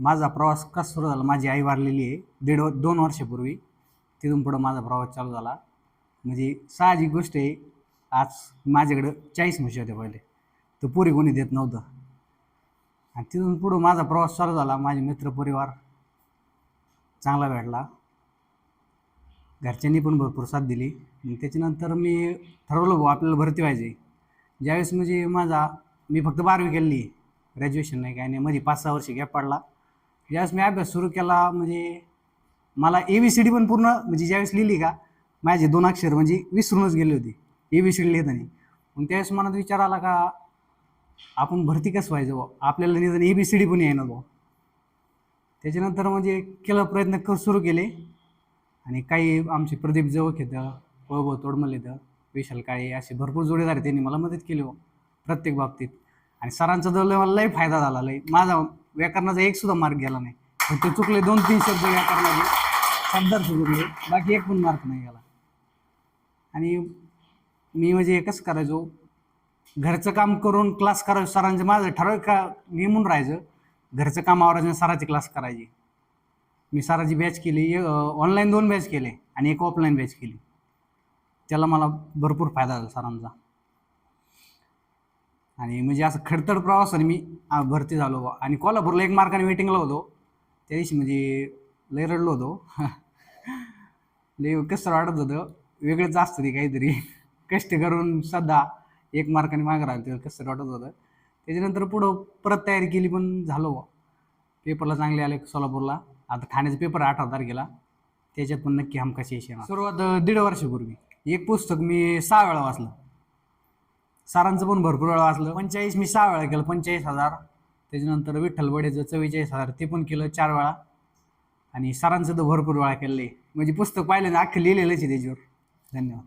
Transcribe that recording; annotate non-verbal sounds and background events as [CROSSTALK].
माझा प्रवास कसा सुरू झाला? माझी आई वारलेली आहे. दीड दोन वर्षापूर्वी तिथून पुढं माझा प्रवास चालू झाला. म्हणजे साहजिक गोष्ट आहे आज माझ्याकडं चाळीस म्हशी होत्या पहिले. तर पुरी कोणी देत नव्हतं. आणि तिथून पुढं माझा प्रवास चालू झाला. माझे मित्रपरिवार चांगला भेटला. घरच्यांनी पण भरपूर साथ दिली. मग त्याच्यानंतर मी ठरवलं भाऊ आपल्याला भरती व्हायची. ज्यावेळेस म्हणजे माझा मी फक्त बारावी केली ग्रॅज्युएशन नाही काय नाही. मध्ये पाच सहा वर्ष गॅप पडला. ज्यावेळेस मी अभ्यास सुरू केला म्हणजे मला ए बी सी डी पण पूर्ण म्हणजे ज्यावेळेस लिहिली का माझे दोन अक्षर म्हणजे विसरूनच गेले होते ए बी सी डी लिहिताना. मग त्यावेळेस मनात विचार आला का आपण भरती कसं व्हायचं बुवा? आपल्याला निदान ए बी सी डी पण येणार बुवा. त्याच्यानंतर म्हणजे केलं प्रयत्न कर सुरू केले. आणि काही आमचे प्रदीप जवक येतं वैभव तोडमल येतं विशाल काळे असे भरपूर जोडीदार त्यांनी मला मदत केली हो प्रत्येक बाबतीत. आणि सरांचा दल मला लई फायदा झाला लई माझा व्याकरणाचा एक सुद्धा मार्क गेला नाही. फक्त चुकले दोन तीन शब्द व्याकरणाचे. शब्दार्थ चुकले बाकी एक पण मार्क नाही गेला. आणि मी म्हणजे एकच करायचो? घरचं काम करून क्लास करायचो. सरांचं माझं ठराविक का नेमून राहायचं. घरचं काम आवरायचं आणि सराची क्लास करायची. मी सराची बॅच केली. ऑनलाईन दोन बॅच केले आणि एक ऑफलाईन बॅच केली. त्याला मला भरपूर फायदा झाला सरांचा. आणि म्हणजे असं खडतड प्रवासाने मी आ, भरती झालो. आणि कोल्हापूरला एक मार्काने वेटिंगला होतो. त्या दिवशी म्हणजे लय रडलो होतो. [LAUGHS] लय कसं वाटत होतं वेगळंच असतं ते काहीतरी. [LAUGHS] कष्ट करून सध्या एक मार्काने मागं राहिलं तेव्हा कसं वाटत होतं. त्याच्यानंतर पुढं परत तयारी केली पण झालो. पेपरला चांगले आले सोलापूरला. आता ठाण्याचा पेपर अठरा तारखेला. त्याच्यात पण नक्की हमखास यश येणार. सुरुवात दीड वर्षापूर्वी. एक पुस्तक मी सहा वेळा वाचलं. सरांचं पण भरपूर वेळा वाचलं. पंचेचाळीस मी सहा वेळा केलं पंचेचाळीस हजार. त्याच्यानंतर विठ्ठल बडेचं चव्वेचाळीस हजार ते पण केलं चार वेळा. आणि सरांचं तर भरपूर वेळा केलं आहे म्हणजे पुस्तक पाहिलं ना अख्खं लिहिलेलंच आहे त्याच्यावर. धन्यवाद.